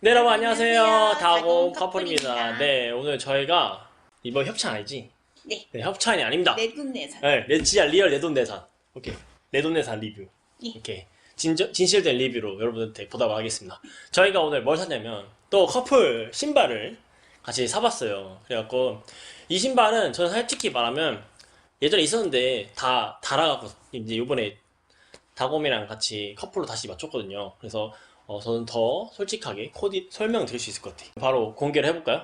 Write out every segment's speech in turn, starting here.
네 여러분 안녕하세요. 안녕하세요. 다공 다공 커플입니다. 커플입니다. 네 오늘 저희가 이번 협찬 아니지? 네. 네 협찬이 아닙니다. 내돈내산. 네, 내 진짜 리얼 내돈내산. 오케이 내돈내산 리뷰. 예. 오케이 진저, 진실된 리뷰로 여러분한테 보답을 하겠습니다. 저희가 오늘 뭘 샀냐면 또 커플 신발을 같이 사봤어요. 그래갖고 이 신발은 저는 솔직히 말하면 예전에 있었는데 다 달아갖고 이제 이번에 다곰이랑 같이 커플로 다시 맞췄거든요. 그래서 어, 저는 더 솔직하게 코디 설명 드릴 수 있을 것 같아요. 바로 공개를 해볼까요?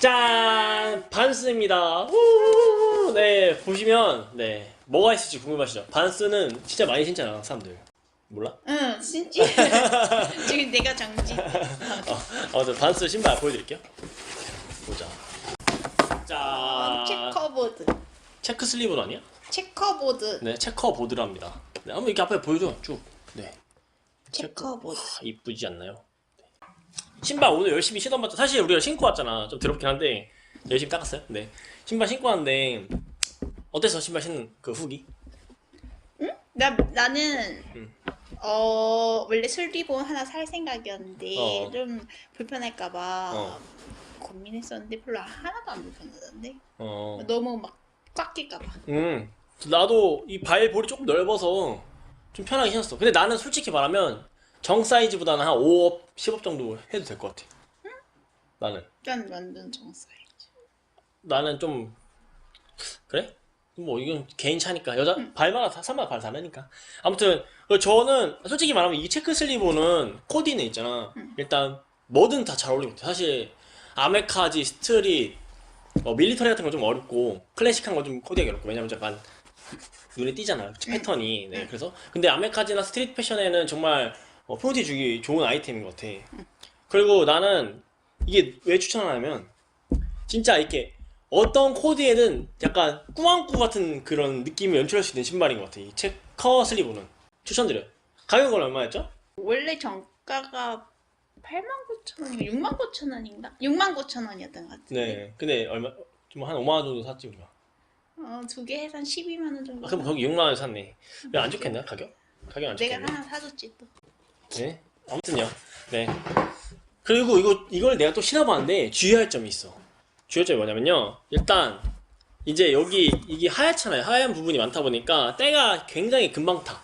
짠! 반스입니다. 우! 네, 보시면, 네, 뭐가 있을지 궁금하시죠? 반스는 진짜 많이 신잖아, 사람들. 몰라? 응, 진짜. 지금 내가 정지. 어, 아무튼 반스 신발 보여드릴게요. 보자. 짠! 체커보드. 체크 슬리브는 아니야? 체커보드. 네, 체커 보드랍니다. 네, 한번 이렇게 앞에 보여줘, 쭉. 네. 체커보드. 아, 이쁘지 않나요? 신발 오늘 열심히 신어봤죠. 사실 우리가 신고 왔잖아. 좀 더럽긴 한데 열심히 닦았어요. 네. 신발 신고 왔는데 어땠어? 신발 신는 그 후기? 나 나는 음. 어 원래 슬리본 하나 살 생각이었는데 어. 좀 불편할까봐 어. 고민했었는데 별로 하나도 안 불편하던데. 어. 너무 막 꽉 낄까봐. 음. 나도 이 발 볼이 조금 넓어서 좀 편하게 신었어. 근데 나는 솔직히 말하면 정 사이즈보다는 한 5업, 10업 정도 해도 될 것 같아. 나는. 난 완전 정 사이즈. 나는 좀 그래? 뭐 이건 개인 차니까 여자 발마다 다 사람마다 발 다르니까 아무튼 그 저는 솔직히 말하면 이 체크 슬리브는 코디는 있잖아 일단 뭐든 다잘 같아 사실 아메카지 스트릿 어, 밀리터리 같은 건 좀 어렵고 클래식한 건 좀 코디하기 어렵고 왜냐면 약간 눈에 띄잖아 패턴이 네 그래서 근데 아메카지나 스트릿 패션에는 정말 어, 포인트 주기 좋은 아이템인 것 같아 그리고 나는 이게 왜 추천하냐면 진짜 이렇게 어떤 코디에는 약간 꾸안꾸 같은 그런 느낌을 연출할 수 있는 신발인 것 같아. 이 체커 슬리브는 추천드려요. 가격은 얼마였죠? 원래 정가가 89,000원인가 69,000원인가? 69,000원이었던 것 같은데. 네. 근데 얼마 좀 한 5만 원 정도 샀지 우리가. 어, 두 개 해서 한 12만 원 정도. 아, 그럼 거기 6만 원 샀네. 왜 안 좋겠나 가격? 가격 안 내가 좋겠네. 하나 사줬지 또. 네. 아무튼요. 네. 그리고 이거 이걸 내가 또 신어봤는데 주의할 점이 있어. 주의할 점이 뭐냐면요. 일단 이제 여기 이게 하얗잖아요. 하얀 부분이 많다 보니까 때가 굉장히 금방 타.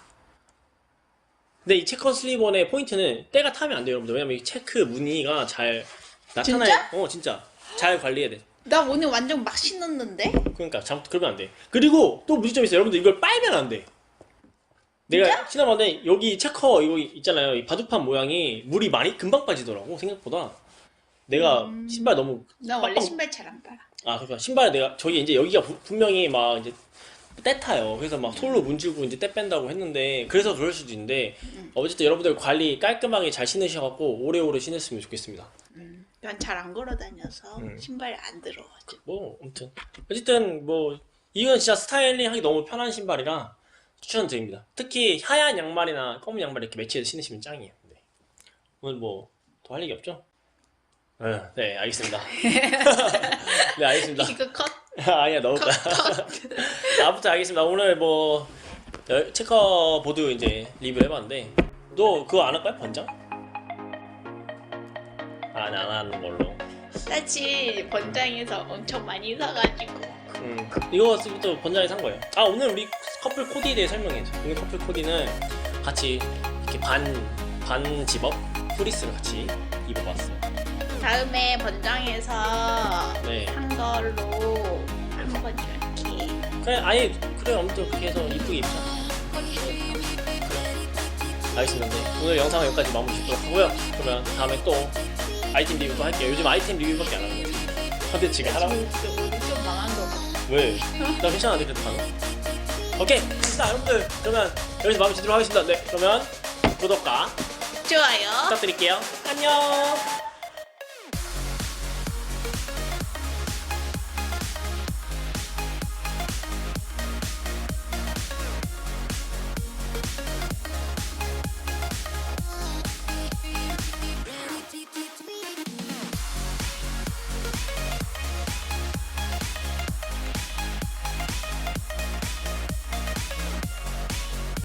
근데 이 체커 슬리본의 포인트는 때가 타면 안 돼요, 여러분들. 왜냐면 이 체크 무늬가 잘 나타나요. 진짜? 어, 진짜. 잘 관리해야 돼. 나 오늘 완전 막 신었는데? 그러니까 잘못 그러면 안 돼. 그리고 또 문제점이 있어요. 여러분들 이걸 빨면 안 돼. 내가 신어봤는데 여기 체커 이거 있잖아요. 이 바둑판 모양이 물이 많이 금방 빠지더라고 생각보다. 내가 음. 신발 너무 나 원래 신발 잘 안 빨아. 아 그러니까 신발 내가 저기 이제 여기가 부- 분명히 막 이제 때 타요. 그래서 막 솔로 문지르고 이제 때 뺀다고 했는데 그래서 그럴 수도 있는데 음. 어쨌든 여러분들 관리 깔끔하게 잘 신으셔갖고 오래오래 신으셨으면 좋겠습니다. 음, 난 잘 안 걸어 다녀서 음. 신발 안 들어가지고. 뭐 아무튼 어쨌든 뭐 이건 진짜 스타일링하기 너무 편한 신발이라 추천드립니다. 특히 하얀 양말이나 검은 양말 이렇게 매치해서 신으시면 짱이에요. 네. 오늘 뭐 더 할 얘기 없죠? 네, 네 알겠습니다. 네 알겠습니다. 이거 컷. 아니야 넣을 거야. 아무튼 알겠습니다. 오늘 뭐 여- 체커 보드 이제 리뷰 해봤는데 너 그거 안 할까요 번장? 안 하는 걸로. 사실 번장에서 엄청 많이 사가지고. 음, 이거 또 번장에 산 거예요. 아 오늘 우리 커플 코디에 대해 설명해줘. 오늘 커플 코디는 같이 이렇게 반반 집업 프리스를 같이 입어봤어 요. 다음에 번장에서 네. 한 걸로 한번 이렇게. 그래 아예 그래 아무튼 그렇게 해서 이쁘게 입자. 알겠습니다. 네. 오늘 영상은 여기까지 마무리 짓도록 하고요. 그러면 다음에 또 아이템 리뷰도 할게요. 요즘 아이템 리뷰밖에 안 하는 거지. 컨텐츠가 하라고. 우리 좀 망한 거 같아. 왜? 나 괜찮아, 그래도 가능. 오케이. 자, 여러분들 그러면 여기서 마무리 짓도록 하겠습니다. 네, 그러면 구독과 좋아요. 부탁드릴게요. 안녕.